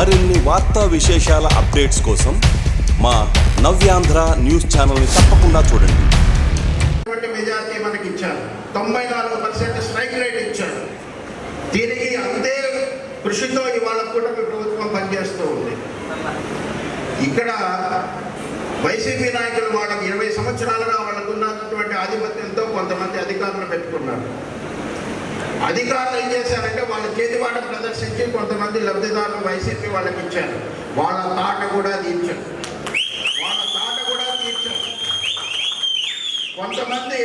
మరిన్ని వార్తా విశేషాల అప్డేట్స్ కోసం మా నవ్యాంధ్ర న్యూస్ ఛానల్ని తప్పకుండా చూడండి. అటువంటి మెజార్టీ మనకి ఇచ్చారు తొంభై నాలుగు పర్సెంట్ స్ట్రైక్ రేట్ ఇచ్చారు. దీనికి అంతే కృషితో ఇవాళ కూడా ప్రభుత్వం పనిచేస్తూ ఉంది. ఇక్కడ వైసీపీ నాయకులు వాళ్ళకి ఇరవై సంవత్సరాలుగా వాళ్ళకు ఉన్నటువంటి ఆధిపత్యంతో కొంతమంది అధికారులు పెట్టుకున్నారు. అధికారులు ఏం చేశారంటే వాళ్ళ చేతివాట ప్రదర్శించి కొంతమంది లబ్ధిదారులు వైసీపీ వాళ్ళకి ఇచ్చారు. వాళ్ళ తాట కూడా తీర్చారు. వాళ్ళ తాట కూడా తీర్చారు. కొంతమంది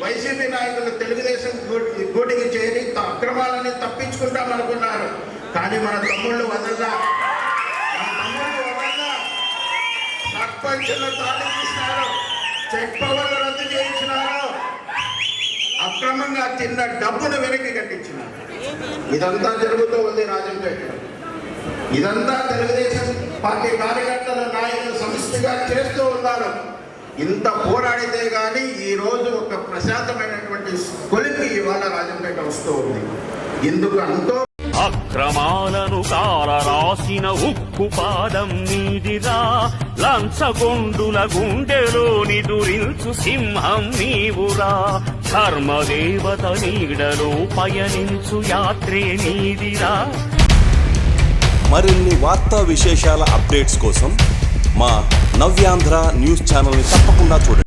వైసీపీ నాయకులు తెలుగుదేశం గోటికి గూటికి చేరి అక్రమాలని తప్పించుకుంటాం అనుకున్నారు. కానీ మన తమ్ముళ్ళు వదల్లా. మన తమ్ముళ్ళు వదల్లా. సర్పంచులు తాళి తీసినారు. చెక్ పవర్లు రద్దు చేయించినారు. అక్రమంగా తిన్న డబ్బును వెనక్కి కట్టించినారు. ఇదంతా జరుగుతూ ఉంది రాజంపేటలో ఇదంతా తెలుగుదేశం పార్టీ కార్యకర్తల నాయకులు సమిష్టిగా చేస్తూ ఉన్నారు. ఇంత పోరాడితే కానీ ఈ రోజు ఒక ప్రశాంతమైనటువంటి కొలిపి ఇవాళ రాజంపేట వస్తూ ఉంది. ఇందుకు అంతో అక్రమాలను కాల రాసిన ఉక్కు పాదం నీదిరా లంచగొండుల గుండెలోని దురించు సింహం నీవురా. ధర్మదేవత నీడలో పయనించు యాత్రే నీదిరా. మరిన్ని వార్తా విశేషాల అప్డేట్స్ కోసం మా నవ్యాంధ్ర న్యూస్ ఛానల్ని తప్పకుండా చూడండి.